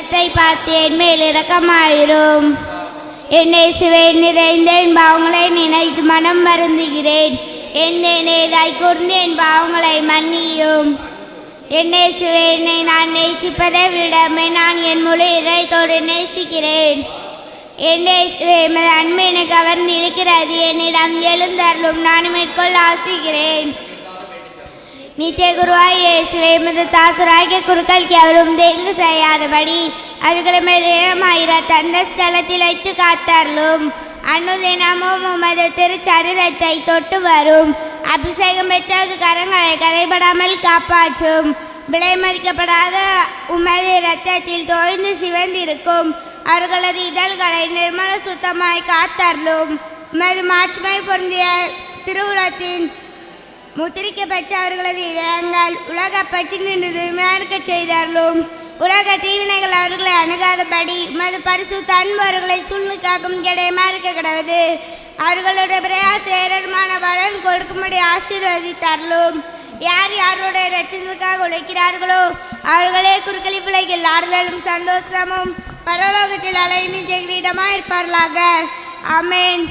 மரணத்தை பார்த்து என் மேல் இரக்கமாயிரும். என்னை சுவை நிறைந்தேன் பாவங்களை நினைத்து மனம் வருந்துகிறேன். என்னை நேதாய் கூர்ந்தேன் பாவங்களை மன்னியும். என்னை சுவை என்னை நான் நேசிப்பதை விடமே நான் என் முழு இதயத்தோடு நேசிக்கிறேன். என்னை சுவை அன்பு என்னை கவர்ந்து இருக்கிறது என்னிடம் எழுந்தருளும் நான் மேற்கொள்ள ஆசிக்கிறேன் நித்திய குருவாய் இயேசுவே எமது தாசராகிய குருக்களுக்கு அவரும் தேங்கு செய்யாதபடி அவர்களை மேலாயிர தந்த ஸ்தலத்தில் வைத்து காத்தார்களும் அனுதினமும் உமது திருச்சரீரத்தை தொட்டு வரும். அபிஷேகம் பெற்றது கரங்களை கரைபடாமல் காப்பாற்றும். விலைமதிக்கப்படாத உமது இரத்தத்தில் தோய்ந்து சிவந்திருக்கும். அவர்களது இதழ்களை நிர்மல சுத்தமாய் காத்தார்களும் உமது மாற்றுமை பொருந்திய திருவுளத்தின் முத்திரிக்க பெற்ற அவர்களது இதயங்கள் உலக பற்றி நின்று செய்தார்களும் உலக தீவினைகள் அவர்களை அணுகாதபடி உமது பரிசு அன்பு அவர்களை சூழ்ந்து காக்கும் கிடையமா கிடவது. அவர்களுடைய பிரயாச ஏரமான பலன் கொடுக்கும்படி ஆசீர்வதித்தார்களும் யார் யாருடைய ரட்சத்திற்காக உழைக்கிறார்களோ அவர்களே குறுக்களி பிள்ளைகள் ஆறுதலும் சந்தோஷமும் பரலோகத்தில் அலையினி ஜெகரீடமாக இருப்பார்களாக. அமேன்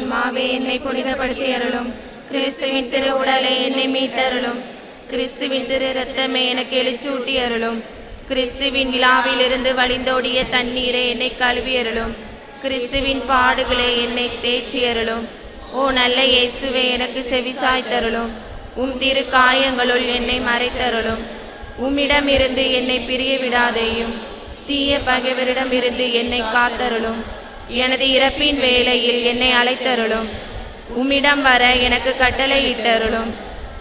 ஆன்மாவே என்னை புனிதப்படுத்தி அருளும். கிறிஸ்துவின் திரு உடலை என்னை மீட்டருளும். கிறிஸ்துவின் திரு ரத்தமே எனக்கு எழுச்சூட்டி அருளும். கிறிஸ்துவின் விழாவிலிருந்து வழிந்தோடிய தண்ணீரை என்னை கழுவி அருளும். கிறிஸ்துவின் பாடுகளை என்னை தேற்றி அருளும். ஓ நல்ல இயேசுவே எனக்கு செவிசாய்த்தருளும் உம் திரு காயங்களுள் என்னை மறைத்தருளும். உம்மிடமிருந்து என்னை பிரிய விடாதேயும் தீய பகைவரிடமிருந்து என்னை காத்தருளும். எனது இறப்பின் வேளையில் என்னை அழைத்தருளும். உம்மிடம் வர எனக்கு கட்டளை இட்டருளும்.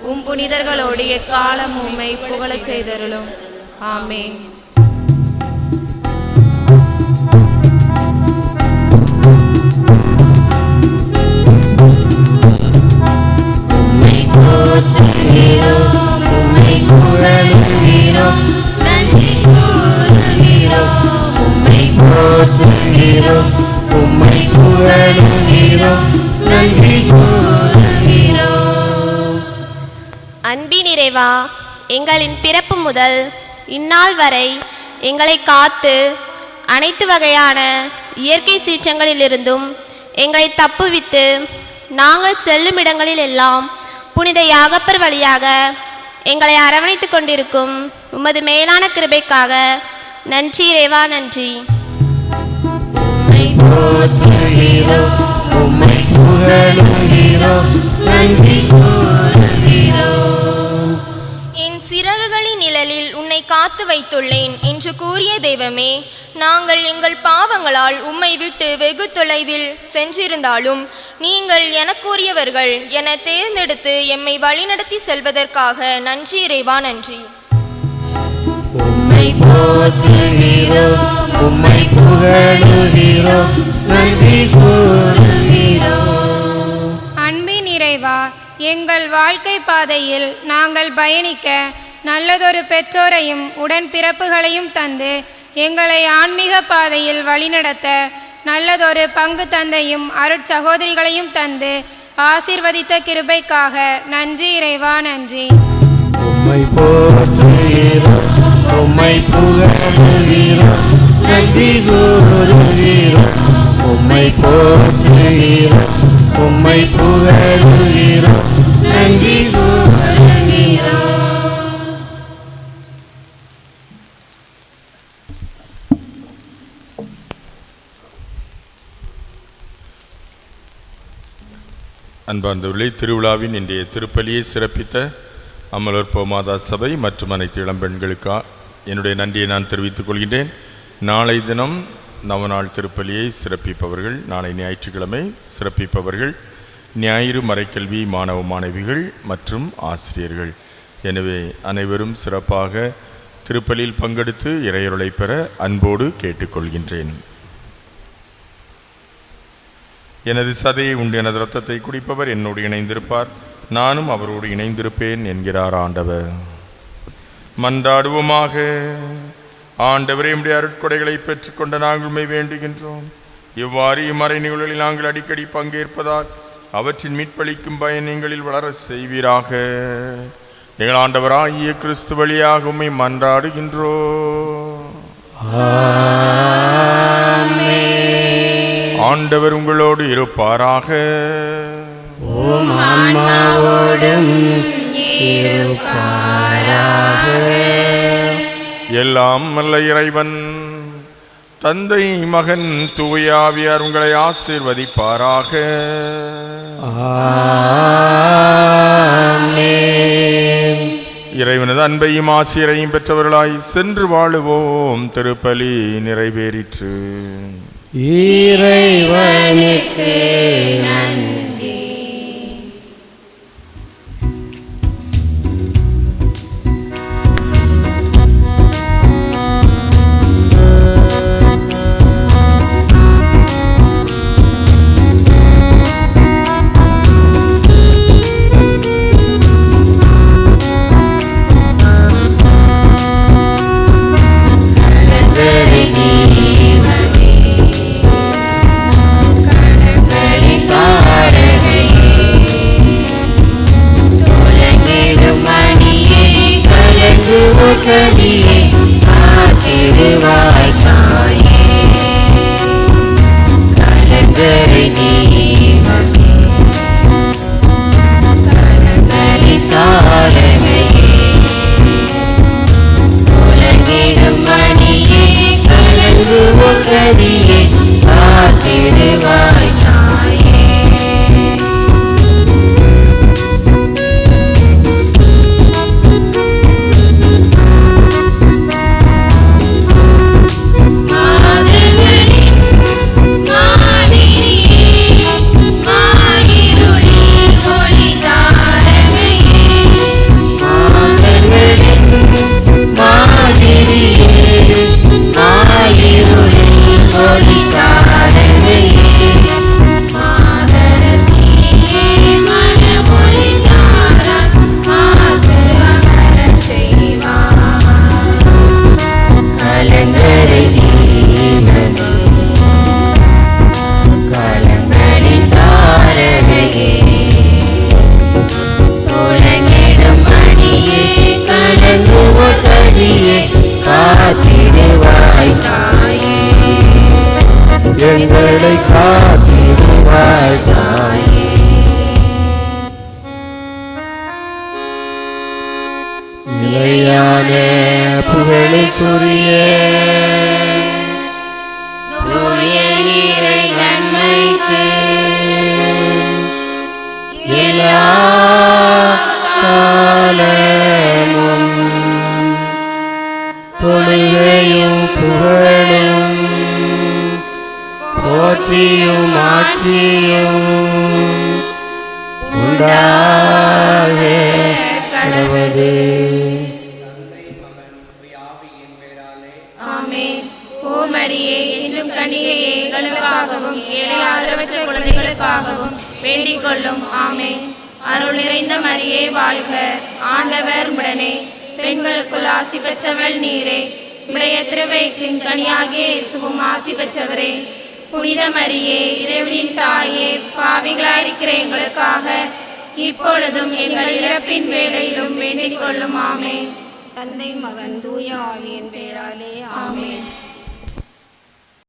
உம் புனிதர்களோடு எக்காலம் உம்மை புகழச் செய்தருளும். ஆமே உம்மை போற்றுகிறோம் உம்மை புகழுகிறோம். அன்பின் நிறைவா எங்களின் பிறப்பு முதல் இந்நாள் வரை எங்களை காத்து அனைத்து வகையான இயற்கை சீற்றங்களிலிருந்தும் எங்களை தப்புவித்து நாங்கள் செல்லும் இடங்களில் எல்லாம் புனித யாகப்பர் வழியாக எங்களை அரவணைத்துக் கொண்டிருக்கும் உமது மேலான கிருபைக்காக நன்றி ரேவா நன்றி. உம்மை போற்றுகிறோம் உம்மை புகழுகிறோம் நன்றி கூறுகிறோம் என் சிறகுகளின் நிழலில் உன்னை காத்து வைத்துள்ளேன் என்று கூறிய தெய்வமே நாங்கள் எங்கள் பாவங்களால் உம்மை விட்டு வெகு தொலைவில் சென்றிருந்தாலும் நீங்கள் எனக்குரியவர்கள் என தேர்ந்தெடுத்து எம்மை வழிநடத்தி செல்வதற்காக நன்றி இறைவா நன்றி. உம்மை போற்றுகிறோம். உம்மை புகழுகிறோம். நன்றி கூறுகிறோம். அன்பின் இறைவா எங்கள் வாழ்க்கை பாதையில் நாங்கள் பயணிக்க நல்லதொரு பெற்றோரையும் உடன்பிறப்புகளையும் தந்து எங்களை ஆன்மீக பாதையில் வழிநடத்த நல்லதொரு பங்கு தந்தையும் அருட்சகோதரிகளையும் தந்து ஆசீர்வதித்த கிருபைக்காக நன்றி இறைவா நன்றி. உம்மை போற்றுகிறோம் உம்மை புகழுகிறோம் நன்றி கூறுகிறோம். உம்மை போற்றுகிறோம் உம்மை புகழுகிறோம் நன்றி அன்பார்ந்தவர்களே திருவிழாவின் இன்றைய திருப்பலியை சிறப்பித்த அமலர் போமாதா சபை மற்றும் அனைத்து இளம்பெண்களுக்கா என்னுடைய நன்றியை நான் தெரிவித்துக் கொள்கின்றேன். நாளை தினம் நவநாள் திருப்பலியை சிறப்பிப்பவர்கள் நாளை ஞாயிற்றுக்கிழமை சிறப்பிப்பவர்கள் ஞாயிறு மறைக்கல்வி மாணவ மாணவிகள் மற்றும் ஆசிரியர்கள். எனவே அனைவரும் சிறப்பாக திருப்பலியில் பங்கெடுத்து இறையருளை பெற அன்போடு கேட்டுக்கொள்கின்றேன். எனது சதையை உண்டு எனது இரத்தத்தை குடிப்பவர் என்னோடு இணைந்திருப்பார். நானும் அவரோடு இணைந்திருப்பேன் என்கிறார் ஆண்டவர். மன்றாடுவோமாக. ஆண்டவரே உடைய அருட்கொடைகளை பெற்றுக்கொண்ட நாங்கள் உண்மை வேண்டுகின்றோம். இவ்வாறு இம்மறை நிகழ்வுகளில் நாங்கள் அடிக்கடி பங்கேற்பதால் அவற்றின் மீட்பளிக்கும் பயன் எங்களில் வளர செய்வீராக. எங்கள் ஆண்டவராகிய கிறிஸ்து வழியாக உம்மை மன்றாடுகின்றோம். ஆண்டவர் உங்களோடு இருப்பாராக. ஆன்மாவோடும் எல்லாம் நல்ல இறைவன். தந்தை மகன் தூயாவியார் உங்களை ஆசீர்வதிப்பாராக. இறைவனது அன்பையும் ஆசிரியரையும் பெற்றவர்களாய் சென்று வாழுவோம். திருப்பலி நிறைவேறிற்று. இறைவனுக்கு புகழைக்குரிய தூய இறை நன்மைக்கு எல்லா காலமும் தொழுகையும் புகழும் போற்றியும் ஆட்சியும் உண்டாக கடவுதே வேண்டிக் கொள்ளும் ஆமே அருள் நிறைந்த மரியே வாழ்க. ஆண்டவர் உடனே பெண்களுக்குள் ஆசி பெற்றவள் நீரே. உடைய திருவயிற்றின் கனியாகிய இயேசுவும் ஆசி பெற்றவரே. புனித மரியே இறைவனின் தாயே பாவிகளாயிருக்கிற எங்களுக்காக இப்பொழுதும் எங்கள் இறப்பின் வேலையிலும் வேண்டிக் கொள்ளும் ஆமே தந்தை மகன் தூய ஆவியின் பெயராலே. ஆமேன்.